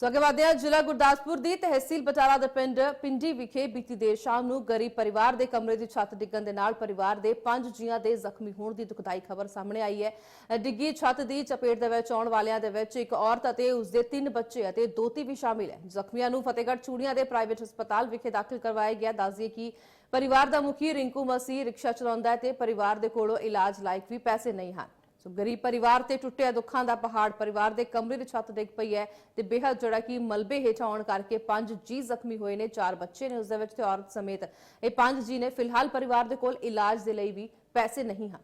ਸੋ ਅੱਗੇ ਵਧਦੇ ਜ਼ਿਲ੍ਹਾ ਗੁਰਦਾਸਪੁਰ ਦੀ ਤਹਿਸੀਲ ਬਟਾਲਾ ਦੇ ਪਿੰਡ ਪਿੰਡੀ ਵਿਖੇ ਬੀਤੀ ਦੇਰ ਸ਼ਾਮ ਨੂੰ ਗਰੀਬ ਪਰਿਵਾਰ ਦੇ ਕਮਰੇ ਦੀ ਛੱਤ ਡਿੱਗਣ ਦੇ ਨਾਲ ਪਰਿਵਾਰ ਦੇ ਪੰਜ ਜੀਆਂ ਦੇ ਜ਼ਖਮੀ ਹੋਣ ਦੀ ਦੁਖਦਾਈ ਖਬਰ ਸਾਹਮਣੇ ਆਈ ਹੈ। ਡਿੱਗੀ ਛੱਤ ਦੀ ਚਪੇਟ ਦੇ ਵਿੱਚ ਆਉਣ ਵਾਲਿਆਂ ਦੇ ਵਿੱਚ ਇੱਕ ਔਰਤ ਅਤੇ ਉਸਦੇ ਤਿੰਨ ਬੱਚੇ ਅਤੇ ਦੋਤੀ ਵੀ ਸ਼ਾਮਿਲ ਹੈ। ਜ਼ਖਮੀਆਂ ਨੂੰ ਫਤਿਹਗੜ੍ਹ ਚੂੜੀਆਂ ਦੇ ਪ੍ਰਾਈਵੇਟ ਹਸਪਤਾਲ ਵਿਖੇ ਦਾਖਲ ਕਰਵਾਇਆ ਗਿਆ। ਦੱਸਦੀਏ ਕਿ ਪਰਿਵਾਰ ਦਾ ਮੁਖੀ ਰਿੰਕੂ ਮਸੀਹ ਰਿਕਸ਼ਾ ਚਲਾਉਂਦਾ ਹੈ ਤੇ ਪਰਿਵਾਰ ਦੇ ਕੋਲੋਂ ਇਲਾਜ ਲਾਇਕ ਵੀ ਪੈਸੇ ਨਹੀਂ ਹਨ। ਸੋ ਗਰੀਬ ਪਰਿਵਾਰ ਤੇ ਟੁੱਟਿਆ ਦੁੱਖਾਂ ਦਾ ਪਹਾੜ ਪਰਿਵਾਰ ਦੇ ਕਮਰੇ ਦੀ ਛੱਤ ਡਿੱਗ ਪਈ ਹੈ ਤੇ ਬੇਹੱਦ ਜਿਹੜਾ ਕਿ ਮਲਬੇ ਹੇਠ ਆਉਣ ਕਰਕੇ ਪੰਜ ਜੀ ਜ਼ਖਮੀ ਹੋਏ ਨੇ, ਚਾਰ ਬੱਚੇ ਨੇ ਉਸ ਦੇ ਵਿੱਚ ਤੇ ਔਰਤ ਸਮੇਤ। ਇਹ ਪੰਜ ਜੀ ਨੇ ਫਿਲਹਾਲ ਪਰਿਵਾਰ ਦੇ ਕੋਲ ਇਲਾਜ ਦੇ ਲਈ ਵੀ ਪੈਸੇ ਨਹੀਂ ਹਨ।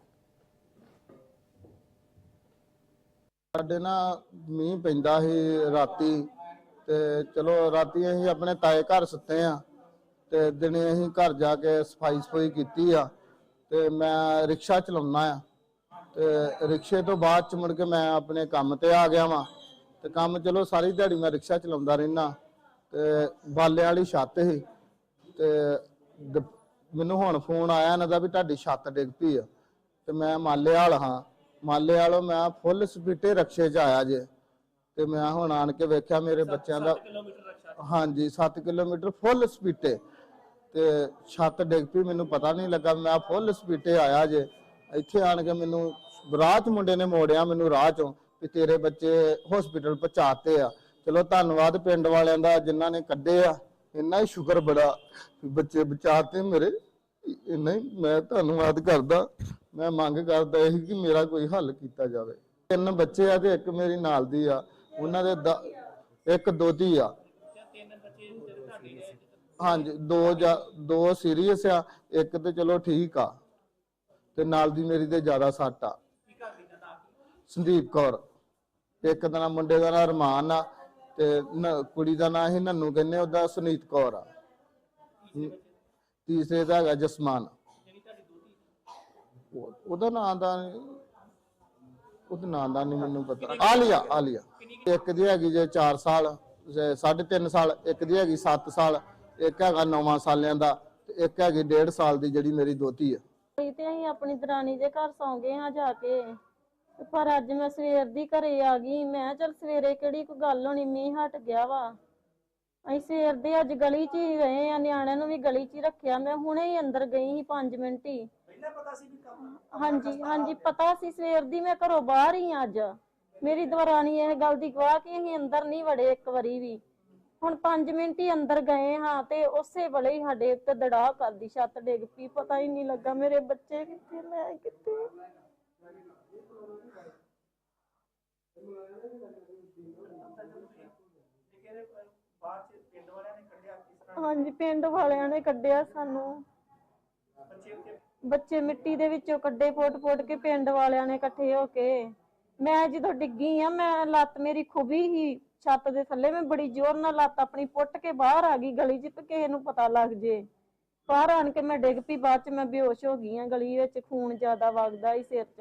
ਸਾਡੇ ਨਾ ਮੀਂਹ ਪੈਂਦਾ ਸੀ ਰਾਤੀ ਤੇ ਚਲੋ ਰਾਤੀ ਅਸੀਂ ਆਪਣੇ ਤਾਏ ਘਰ ਸੁੱਤੇ ਆ ਤੇ ਦਿਨੇ ਅਸੀਂ ਘਰ ਜਾ ਕੇ ਸਫ਼ਾਈ ਸਫ਼ਾਈ ਕੀਤੀ ਆ ਤੇ ਮੈਂ ਰਿਕਸ਼ਾ ਚਲਾਉਣਾ ਆ। ਤੇ ਰਿਕਸ਼ੇ ਤੋਂ ਬਾਅਦ ਚ ਮੁੜ ਕੇ ਮੈਂ ਆਪਣੇ ਕੰਮ ਤੇ ਆ ਗਿਆ ਵਾਂ। ਤੇ ਕੰਮ ਚਲੋ ਸਾਰੀ ਦਿਹਾੜੀ ਮੈਂ ਰਿਕਸ਼ਾ ਚਲਾਉਂਦਾ ਰਹਿਣਾ ਤੇ ਬਾਲੇ ਵਾਲੀ ਛੱਤ ਸੀ। ਤੇ ਦ- ਮੈਨੂੰ ਹੁਣ ਫੋਨ ਆਇਆ ਇਹਨਾਂ ਦਾ ਵੀ ਤੁਹਾਡੀ ਛੱਤ ਡਿੱਗ ਪਈ ਆ। ਤੇ ਮੈਂ ਮਾਲੇ ਵਾਲ ਹਾਂ। ਮਾਲੇ ਵਾਲੋਂ ਮੈਂ ਫੁੱਲ ਸਪੀਟੇ ਰਕਸ਼ੇ 'ਚ ਆਇਆ ਜੇ। ਤੇ ਮੈਂ ਹੁਣ ਆਣ ਕੇ ਵੇਖਿਆ ਮੇਰੇ ਬੱਚਿਆਂ ਦਾ ਹਾਂਜੀ 7 ਕਿਲੋਮੀਟਰ ਫੁੱਲ ਸਪੀਟੇ ਤੇ ਛੱਤ ਡਿੱਗ ਪਈ ਮੈਨੂੰ ਪਤਾ ਨਹੀਂ ਲੱਗਾ। ਮੈਂ ਫੁੱਲ ਸਪੀਟੇ ਆਇਆ ਜੇ। ਇੱਥੇ ਆਣ ਕੇ ਮੈਨੂੰ ਰਾਹ 'ਚ ਮੁੰਡੇ ਨੇ ਮੋੜਿਆ, ਮੈਨੂੰ ਰਾਹ 'ਚੋਂ ਵੀ ਤੇਰੇ ਬੱਚੇ ਹਸਪੀਟਲ ਪਹੁੰਚਾਤੇ ਆ। ਚਲੋ ਧੰਨਵਾਦ ਪਿੰਡ ਵਾਲਿਆਂ ਦਾ ਜਿਨ੍ਹਾਂ ਨੇ ਕੱਢੇ ਆ। ਇੰਨਾ ਹੀ ਸ਼ੁਕਰ ਬੜਾ ਵੀ ਬੱਚੇ ਬਚਾਤੇ ਮੇਰੇ। ਇੰਨਾ ਹੀ ਮੈਂ ਧੰਨਵਾਦ ਕਰਦਾ। ਮੈਂ ਮੰਗ ਕਰਦਾ ਇਹ ਕਿ ਮੇਰਾ ਕੋਈ ਹੱਲ ਕੀਤਾ ਜਾਵੇ। ਤਿੰਨ ਬੱਚੇ ਆ ਤੇ ਇੱਕ ਮੇਰੀ ਨਾਲ ਦੀ ਆ। ਉਹਨਾਂ ਦੇ ਦ- ਇੱਕ ਦੋਤੀ ਆ। ਹਾਂਜੀ, ਦੋ ਜਾਂ, ਦੋ ਸੀਰੀਅਸ ਆ। ਇੱਕ ਤੇ ਚਲੋ ਠੀਕ ਆ। ਤੇ ਨਾਲ ਦੀ ਮੇਰੀ ਤੇ ਜ਼ਿਆਦਾ ਸੱਟ ਆ। ਸੰਦੀਪ ਕੌਰ। ਇੱਕ ਦਾ ਨਾਮ ਮੁੰਡੇ ਦਾ ਨਾਮ ਰਮਾਨ ਆ ਤੇ ਨ- ਕੁੜੀ ਦਾ ਨਾਮ ਹੀ ਨੰਨੂ ਕਹਿੰਦੇ ਉਹਦਾ ਸੁਨੀਤ ਕੌਰ ਆ। ਤੀਸਰੇ ਦਾ ਹੈਗਾ ਜਸਮਾਨ। ਉਹ- ਉਹਦਾ ਨਾਮ ਦਾ ਉਹਦਾ ਨਾਮ ਦਾ ਨਹੀਂ ਮੈਨੂੰ ਪਤਾ। ਆਲੀਆ ਆਲੀਆ। ਇੱਕ ਦੀ ਹੈਗੀ ਜੇ 4 ਸਾਲ 3.5 ਸਾਲ, ਇੱਕ ਦੀ ਹੈਗੀ 7 ਸਾਲ, ਇੱਕ ਹੈਗਾ 9 ਸਾਲਿਆਂ ਦਾ ਤੇ ਇੱਕ ਹੈਗੀ 1.5 ਸਾਲ ਦੀ ਜਿਹੜੀ ਮੇਰੀ ਦੋਤੀ ਆ। ਅਸੀਂ ਤੇ ਅਸੀਂ ਆਪਣੀ ਦਰਾਣੀ ਦੇ ਘਰ ਸੌਂ ਗਏ ਹਾਂ ਜਾ ਕੇ। ਤੇ ਪਰ ਅੱਜ ਮੈਂ ਸਵੇਰ ਦੀ ਘਰੇ ਆ ਗਈ। ਮੈਂ ਚੱਲ ਸਵੇਰੇ ਕਿਹੜੀ ਕੋਈ ਗੱਲ ਹੋਣੀ ਮੀਂਹ ਹਟ ਗਿਆ ਵਾ। ਅਸੀਂ ਸਵੇਰ ਦੇ ਅੱਜ ਗਲੀ 'ਚ ਹੀ ਰਹੇ ਆ ਨਿਆਣਿਆਂ ਨੂੰ ਵੀ ਗਲੀ 'ਚ ਹੀ ਰੱਖਿਆ। ਮੈਂ ਹੁਣੇ ਹੀ ਅੰਦਰ ਗਈ ਸੀ 5 ਮਿੰਟ ਹੀ। ਹਾਂਜੀ ਹਾਂਜੀ ਪਤਾ ਸੀ ਸਵੇਰ ਦੀ ਮੈਂ ਘਰੋਂ ਬਾਹਰ ਹੀ ਆ ਅੱਜ। ਮੇਰੀ ਦਵਰਾਣੀ ਇਹ ਗੱਲ ਦੀ ਗਵਾਹ ਕਿ ਅਸੀਂ ਅੰਦਰ ਨਹੀਂ ਵੜੇ ਇੱਕ ਵਾਰੀ ਵੀ। ਹੁਣ 5 ਮਿੰਟ ਹੀ ਅੰਦਰ ਗਏ ਹਾਂ ਤੇ ਉਸੇ ਵੇਲੇ ਹੀ ਸਾਡੇ ਉੱਤੇ ਦੜਾ ਕਰਦੀ ਛੱਤ ਡਿੱਗ ਪਈ, ਪਤਾ ਹੀ ਨਹੀਂ ਲੱਗਾ ਮੇਰੇ ਬੱਚੇ ਕਿੱਥੇ, ਮੈਂ ਕਿੱਥੇ? ਹਾਂਜੀ, ਪਿੰਡ ਵਾਲਿਆਂ ਨੇ ਕੱਢਿਆ ਸਾਨੂੰ। ਬੱਚੇ ਮਿੱਟੀ ਦੇ ਵਿੱਚੋਂ ਕੱਢੇ ਫੁੱਟ-ਫੁੱਟ ਕੇ ਪਿੰਡ ਵਾਲਿਆਂ ਨੇ ਇਕੱਠੇ ਹੋ ਕੇ। ਮੈਂ ਜਦੋਂ ਡਿੱਗੀ ਆ, ਮੈਂ ਲੱਤ ਮੇਰੀ ਖੁਬੀ ਹੀ ਛੱਤ ਦੇ ਥੱਲੇ, ਮੈਂ ਬੜੀ ਜ਼ੋਰ ਨਾਲ ਲੱਤ ਆਪਣੀ ਪੁੱਟ ਕੇ ਬਾਹਰ ਆ ਗਈ, ਗਲੀ 'ਚ ਤੇ ਕਿਸੇ ਨੂੰ ਪਤਾ ਲੱਗ ਜੇ। ਬਾਹਰ ਆਣ ਕੇ ਮੈਂ ਡਿੱਗ ਪਈ, ਬਾਅਦ 'ਚ ਮੈਂ ਬੇਹੋਸ਼ ਹੋ ਗਈ ਆ, ਗਲੀ ਵਿੱਚ ਖੂਨ ਜ਼ਿਆਦਾ ਵਗਦਾ ਹੀ ਸਿਰ 'ਚ।